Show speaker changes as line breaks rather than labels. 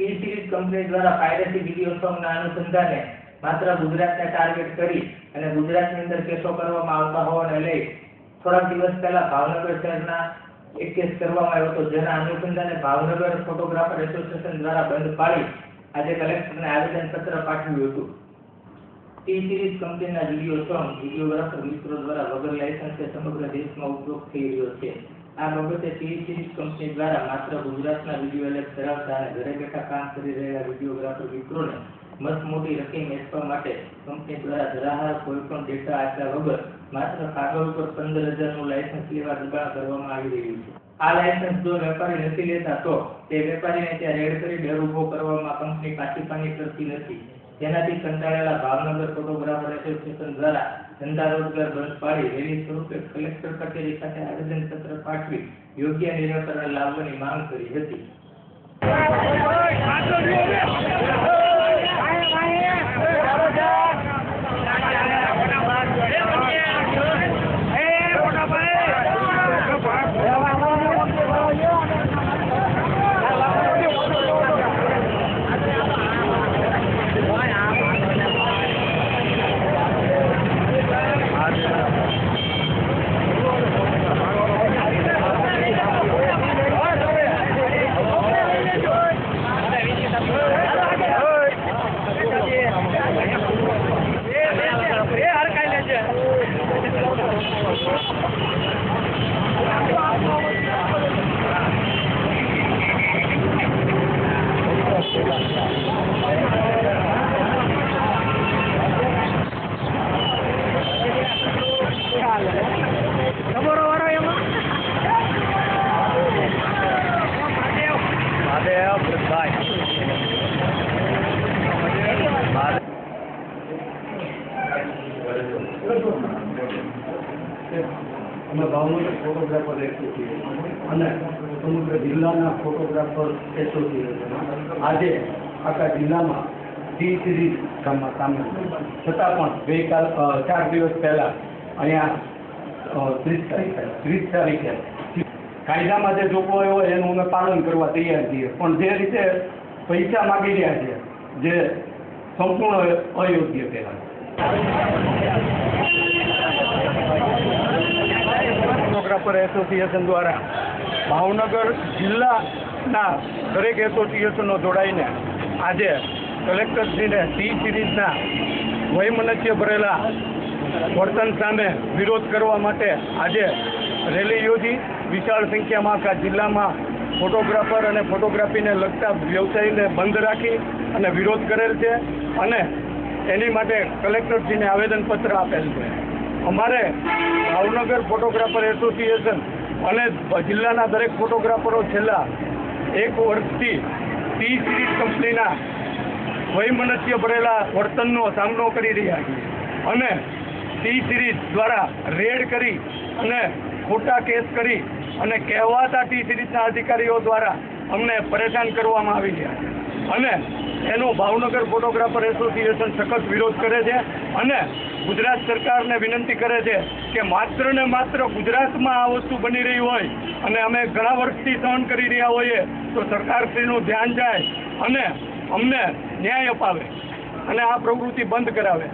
T series company દ્વારા પાયરેસી video સોંગના અનુસંધાને માત્ર ગુજરાતને ટાર્ગેટ કરી અને ગુજરાતની અંદર કેસો કરવામાં આવતા હોવાને લઈ થોડાક દિવસ પહેલા ભાવનગર શહેરના એક કેસ કરવામાં આવ્યો હતો. જેના અનુસંધાને ભાવનગર ફોટોગ્રાફર એસોસિએશન દ્વારા બંધ પાડી આજે કલેક્ટરને આવેદનપત્ર પાઠવ્યું હતું. ટી સિરીઝ કંપનીના વીડિયો સોંગ વિડીયોગ્રાફર મિત્રો દ્વારા વગર લાયસન્સે સમગ્ર દેશમાં ઉપયોગ થઈ રહ્યો છે. આ બાબતે સિરીઝ કંપની દ્વારા માત્ર ગુજરાતના વીડિયો એલેક્સ ધરાવતા અને ઘરે બેઠા કામ કરી રહેલા વિડીયોગ્રાફર મિત્રોને મસ્ત મોટી રકમ વેચવા માટે કંપની દ્વારા ધરાહાર કોઈ પણ ડેટા આપ્યા વગર માત્ર કાગળ ઉપર પંદર હજારનું લાયસન્સ લેવા દબાણ કરવામાં આવી રહ્યું છે. આ લાયસન્સ જો વેપારી નથી લેતા તો તે વેપારીને ત્યાં રેડ કરી ડર ઊભો કરવામાં કંપની પાછી કરતી નથી. જેનાથી કંટાળેલા ભાવનગર ફોટોગ્રાફર એસોસિએશન દ્વારા ધંધા રોજગાર બંધ પાડી રેલી સ્વરૂપે કલેક્ટર કચેરી ખાતે આવેદનપત્ર પાઠવી યોગ્ય નિરાકરણ લાવવાની માંગ કરી હતી
અમે ભાવનગર ફોટોગ્રાફર એસોસિએશન અને સમગ્ર જિલ્લાના ફોટોગ્રાફર એસોસિએશન. આજે આખા જિલ્લામાં ટી સિરીઝ ગામમાં સામેલ છતાં પણ ગઈકાલ ચાર દિવસ પહેલાં અહીંયા ત્રીસ તારીખે ત્રીસ તારીખે કાયદામાં જે જોગવાઈ હોય એનું અમે પાલન કરવા તૈયાર છીએ. પણ જે રીતે પૈસા માગી રહ્યા છે જે સંપૂર્ણ અયોગ્ય કહેવાય.
ફોટોગ્રાફર એસોસિએશન દ્વારા ભાવનગર જિલ્લાના દરેક એસોસિએશનો જોડાઈને આજે કલેક્ટરશ્રીને ટી સિરીઝના વયમનસ્ય ભરેલા વર્તન સામે વિરોધ કરવા માટે આજે રેલી યોજી. વિશાળ સંખ્યામાં આખા જિલ્લામાં ફોટોગ્રાફર અને ફોટોગ્રાફીને લગતા વ્યવસાયને બંધ રાખી અને વિરોધ કરેલ છે અને એની માટે કલેક્ટરશ્રીને આવેદનપત્ર આપેલ છે. અમારે ભાવનગર ફોટોગ્રાફર એસોસિએશન અને જિલ્લાના દરેક ફોટોગ્રાફરો છેલ્લા એક વર્ષથી ટી સિરીઝ કંપનીના વૈમનસ્ય ભરેલા વર્તનનો સામનો કરી રહ્યા છીએ. અને ટી સિરીઝ દ્વારા રેડ કરી અને ખોટા કેસ કરી અને કહેવાતા ટી સિરીઝના અધિકારીઓ દ્વારા અમને પરેશાન કરવામાં આવી રહ્યા અને એનો ભાવનગર ફોટોગ્રાફર એસોસિએશન સખત વિરોધ કરે છે. અને ગુજરાત સરકારને વિનંતી કરે છે કે માત્ર ને માત્ર ગુજરાતમાં આ વસ્તુ બની રહી હોય અને અમે ઘણા વર્ષથી સહન કરી રહ્યા હોઈએ તો સરકારશ્રીનું ધ્યાન જાય અને અમને ન્યાય અપાવે અને આ પ્રવૃત્તિ બંધ કરાવે.